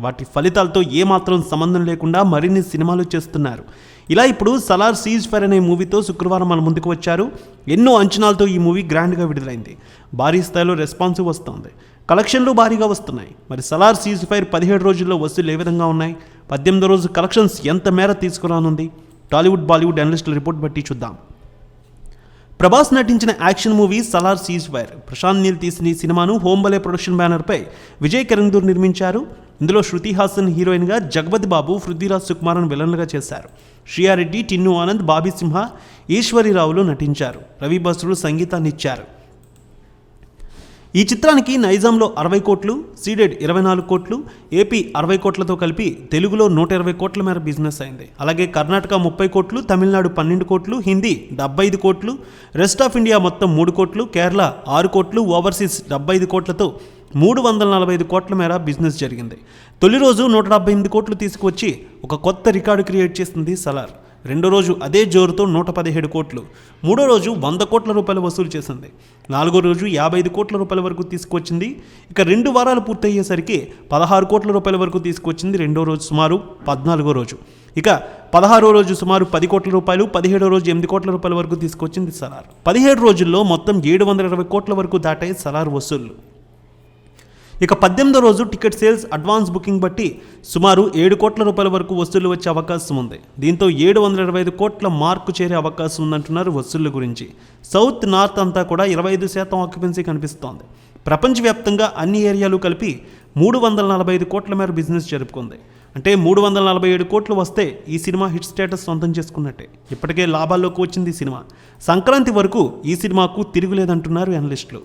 వాటి ఫలితాలతో ఏమాత్రం సంబంధం లేకుండా మరిన్ని సినిమాలు చేస్తున్నారు. ఇలా ఇప్పుడు సలార్ సీజ్ ఫైర్ అనే మూవీతో శుక్రవారం మన ముందుకు వచ్చారు. ఎన్నో అంచనాలతో ఈ మూవీ గ్రాండ్గా విడుదలైంది. భారీ స్థాయిలో రెస్పాన్స్ వస్తుంది. కలెక్షన్లు భారీగా వస్తున్నాయి. మరి సలార్ సీజ్ ఫైర్ పదిహేడు రోజుల్లో వసూలు ఏ విధంగా ఉన్నాయి? పద్దెనిమిదో రోజు కలెక్షన్స్ ఎంత మేర తీసుకురానుంది? టాలీవుడ్ బాలీవుడ్ అనలిస్టుల రిపోర్ట్ బట్టి చూద్దాం. ప్రభాస్ నటించిన action movie Salaar ceasefire. Prashanth Neel తీసిన ఈ సినిమాను హోంబలే ప్రొడక్షన్ బ్యానర్పై విజయ్ కరందూర్ నిర్మించారు. ఇందులో శృతి హాసన్ హీరోయిన్గా జగపతి బాబు పృథ్వీరాజ్ సుకుమారన్ విలన్లుగా చేశారు. శ్రీయారెడ్డి టిన్ను ఆనంద్ బాబీ సింహ ఈశ్వరిరావులు నటించారు. రవి బస్రులు సంగీతాన్ని ఇచ్చారు. ఈ చిత్రానికి నైజాంలో అరవై కోట్లు సీడెడ్ ఇరవై నాలుగు కోట్లు ఏపీ అరవై కోట్లతో కలిపి తెలుగులో నూట ఇరవై కోట్ల మేర బిజినెస్ అయింది. అలాగే కర్ణాటక ముప్పై కోట్లు తమిళనాడు పన్నెండు కోట్లు హిందీ డెబ్బై ఐదు కోట్లు రెస్ట్ ఆఫ్ ఇండియా మొత్తం మూడు కోట్లు కేరళ ఆరు కోట్లు ఓవర్సీస్ డెబ్బై ఐదు కోట్లతో మూడు వందల నలభై ఐదు కోట్ల మేర బిజినెస్ జరిగింది. తొలి రోజు నూట డెబ్బై ఎనిమిది కోట్లు తీసుకువచ్చి ఒక కొత్త రికార్డు క్రియేట్ చేసింది సలార్. రెండో రోజు అదే జోరుతో నూట పదిహేడు కోట్లు. మూడో రోజు వంద కోట్ల రూపాయలు వసూలు చేసింది. నాలుగో రోజు యాభై ఐదు కోట్ల రూపాయల వరకు తీసుకొచ్చింది ఇక రెండు వారాలు పూర్తయ్యేసరికి పదహారు కోట్ల రూపాయల వరకు తీసుకొచ్చింది రెండో రోజు సుమారు పద్నాలుగో రోజు. ఇక పదహారో రోజు సుమారు పది కోట్ల రూపాయలు పదిహేడో రోజు ఎనిమిది కోట్ల రూపాయల వరకు తీసుకొచ్చింది సలార్. పదిహేడు రోజుల్లో మొత్తం ఏడు వందల ఇరవై కోట్ల వరకు దాటాయి సలార్ వసూళ్ళు. ఇక పద్దెనిమిదో రోజు టికెట్ సేల్స్ అడ్వాన్స్ బుకింగ్ బట్టి సుమారు ఏడు కోట్ల రూపాయల వరకు వసూళ్ళు వచ్చే అవకాశం ఉంది. దీంతో ఏడు వందల ఇరవై ఐదు కోట్ల మార్కు చేరే అవకాశం ఉందంటున్నారు వసూళ్ళ గురించి. సౌత్ నార్త్ అంతా కూడా ఇరవై ఐదు శాతం ఆక్యుపెన్సీ కనిపిస్తోంది. ప్రపంచవ్యాప్తంగా అన్ని ఏరియాలు కలిపి మూడు వందల నలభై ఐదు కోట్ల మేర బిజినెస్ జరుపుకుంది. అంటే మూడు వందల నలభై ఏడు కోట్లు వస్తే ఈ సినిమా హిట్ స్టేటస్ సొంతం చేసుకున్నట్టే. ఇప్పటికే లాభాల్లోకి వచ్చింది ఈ సినిమా. సంక్రాంతి వరకు ఈ సినిమాకు తిరుగులేదంటున్నారు అనలిస్టులు